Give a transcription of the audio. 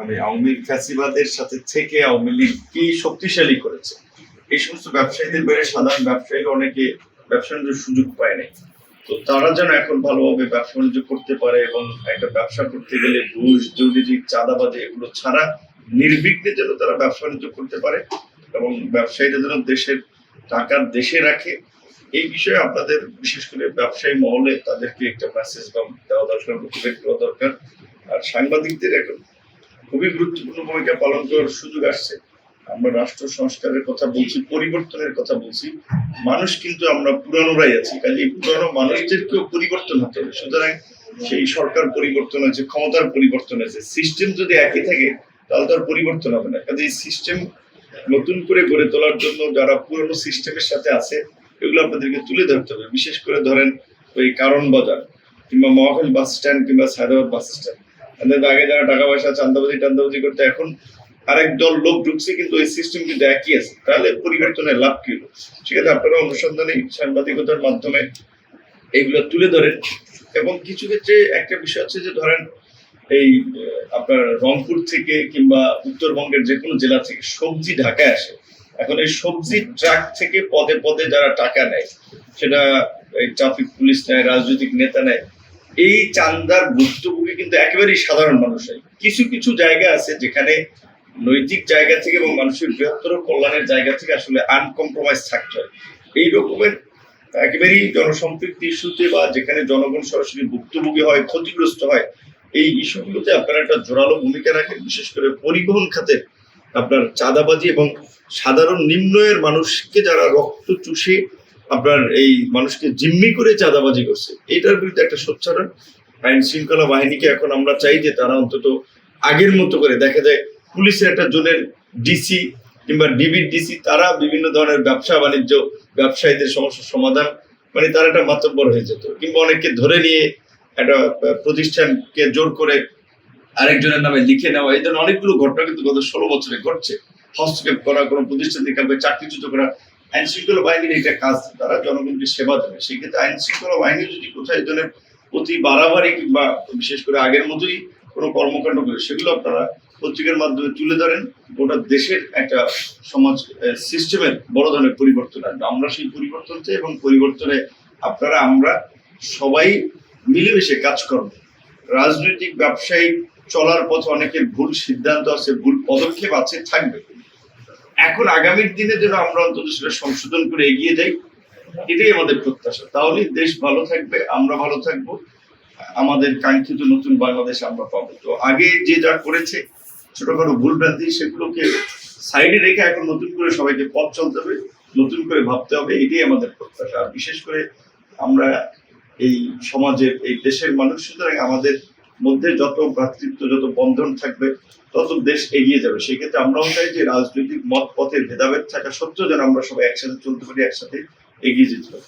আমি আওয়ামী ফ্যাসিবাদের সাথে থেকে আওয়ামী শক্তিশালী করেছে? এই সমস্ত ব্যবসায়ীদের বাইরে সাধারণ ব্যবসায়ীরা অনেকে ব্যবসা সুযোগ পায় নাই। তো তারা যেন এখন ভালোভাবে ব্যবসা বাণিজ্য করতে পারে এবং একটা ব্যবসা করতে গেলে ঘুষ, দুর্নীতি, চাঁদাবাজি এগুলো ছাড়া নির্বিঘ্নে যেন তারা ব্যবসা বাণিজ্য করতে পারে এবং ব্যবসায়ীরা যেন দেশের টাকা দেশে রাখে। এই বিষয়ে আপনাদের, বিশেষ করে ব্যবসায়ী মহলে তাদেরকে একটা মেসেজ দেওয়া দরকার দরকার। আর সাংবাদিকদের এখন খুবই গুরুত্বপূর্ণ ভূমিকা পালন করার সুযোগ আসছে। আমরা রাষ্ট্র সংস্কারের কথা বলছি, পরিবর্তনের কথা বলছি। মানুষ কিন্তু আমরা পুরানোরাই আছি কাজে এই পুরানো মানুষদেরকেও পরিবর্তন হতে হবে। সুতরাং সেই সরকার পরিবর্তন হয়েছে, ক্ষমতার পরিবর্তন হয়েছে। সিস্টেম যদি একই থাকে, তাহলে তো আর পরিবর্তন হবে না। কাজে এই সিস্টেম নতুন করে গড়ে তোলার জন্য যারা পুরনো সিস্টেমের সাথে আছে, এগুলো আপনাদেরকে তুলে ধরতে হবে। বিশেষ করে ধরেন ওই কারণ বাজার কিংবা মহাখালী বাস স্ট্যান্ড কিংবা সায়দাবাদ বাস স্ট্যান্ড। তাদের আগে যারা টাকা পয়সা চান্দাবাজি টান্দাবাজি করতে, এখন আরেক দল লোক ঢুকছে, কিন্তু এই সিস্টেম কিন্তু একই আছে। তাহলে পরিবর্তনের লাভ কি হলো? সেক্ষেত্রে আপনারা অনুসন্ধানী সাংবাদিকতার মাধ্যমে এগুলো তুলে ধরেন। এবং কিছু ক্ষেত্রে একটা বিষয় হচ্ছে যে, ধরেন এই আপনার রংপুর থেকে কিংবা উত্তরবঙ্গের যে কোনো জেলা থেকে সবজি ঢাকায় আসে। এখন এই সবজি ট্রাক থেকে পদে পদে যারা টাকা নেয়, সেটা এই ট্রাফিক পুলিশ নেয়, রাজনৈতিক নেতা নেয় এই চান্দার ভুক্তভোগী কিন্তু একেবারেই সাধারণ মানুষ কিছু কিছু জায়গা আছে যেখানে নৈতিক জায়গা থেকে এবং মানুষের বৃহত্তর কল্যাণের জায়গা থেকে আসলে আনকম্প্রোমাইজ থাকতে হয়। এই রকমের একেবারেই জনসম্পৃক্তি ইস্যুতে বা যেখানে জনগণ সরাসরি ভুক্তভোগী হয়, ক্ষতিগ্রস্ত হয়, এই ইস্যুগুলোতে আপনারা একটা জোরালো ভূমিকা রাখেন। বিশেষ করে পরিবহন খাতে আপনার চাঁদাবাজি এবং সাধারণ নিম্নয়ের মানুষকে যারা রক্ত চুষে আপনার এই মানুষকে জিম্মি করে চাঁদাবাজি করছে। এটার বিরুদ্ধে একটা সোচ্চারণ আইন শৃঙ্খলা বাহিনীকে এখন আমরা চাই যে তারা অন্তত আগের মতো করে, দেখা যায় পুলিশের একটা জোনের ডিসি কিংবা ডিবির ডিসি, তারা বিভিন্ন ধরনের ব্যবসা বাণিজ্য, ব্যবসায়ীদের সমস্যার সমাধান মানে তারা একটা মাতব্বর হয়ে যেত। কিংবা অনেককে ধরে নিয়ে একটা প্রতিষ্ঠানকে জোর করে আরেকজনের নামে লিখে নেওয়া। এই ধরনের অনেকগুলো ঘটনা কিন্তু গত ষোলো বছরে ঘটছে। হস্তক্ষেপ করা কোনো প্রতিষ্ঠান থেকে চাকরিচ্যুত করা আইন শৃঙ্খলা বাহিনীর এটা কাজ তারা জনগণকে সেবা দেবে। সেক্ষেত্রে আইন শৃঙ্খলা বাহিনী যদি এই ধরনের অতি বাড়াবাড়ি কিংবা বিশেষ করে আগের মতোই কোনো কর্মকাণ্ড করে, সেগুলো আপনারা পত্রিকার মাধ্যমে তুলে ধরেন। গোটা দেশের একটা সমাজ সিস্টেমের বড় ধরনের পরিবর্তন আসবে। আমরা সেই পরিবর্তন এবং পরিবর্তনে আপনারা, আমরা সবাই মিলেমিশে কাজ করব। রাজনৈতিক ব্যবসায়িক চলার পথে অনেকের ভুল সিদ্ধান্ত আছে, ভুল পদক্ষেপ আছে, থাকবে। এখন আগামীর দিনে যেন আমরা অন্তত সেটা সংশোধন করে এগিয়ে যাই, এটাই আমাদের প্রত্যাশা। তাহলে দেশ ভালো থাকবে, আমরা ভালো থাকব। আমাদের কাঙ্ক্ষিত নতুন বাংলাদেশ আমরা পাবো। তো আগে যে যা করেছে, ছোটখাটো ভুল ভ্রান্তি সেগুলোকে সাইডে রেখে এখন নতুন করে সবাইকে পথ চলতে হবে, নতুন করে ভাবতে হবে, এটাই আমাদের প্রত্যাশা। আর বিশেষ করে আমরা এই সমাজের, এই দেশের মানুষ, সুতরাং আমাদের মধ্যে যত ভ্রাতৃত্ব, যত বন্ধন থাকবে, তত দেশ এগিয়ে যাবে। সেক্ষেত্রে আমরাও চাই যে রাজনৈতিক মত, পথে ভেদাভেদ থাকা সত্ত্বেও যেন আমরা সবাই একসাথে চলতে পারি, একসাথে এগিয়ে যেতে পারি।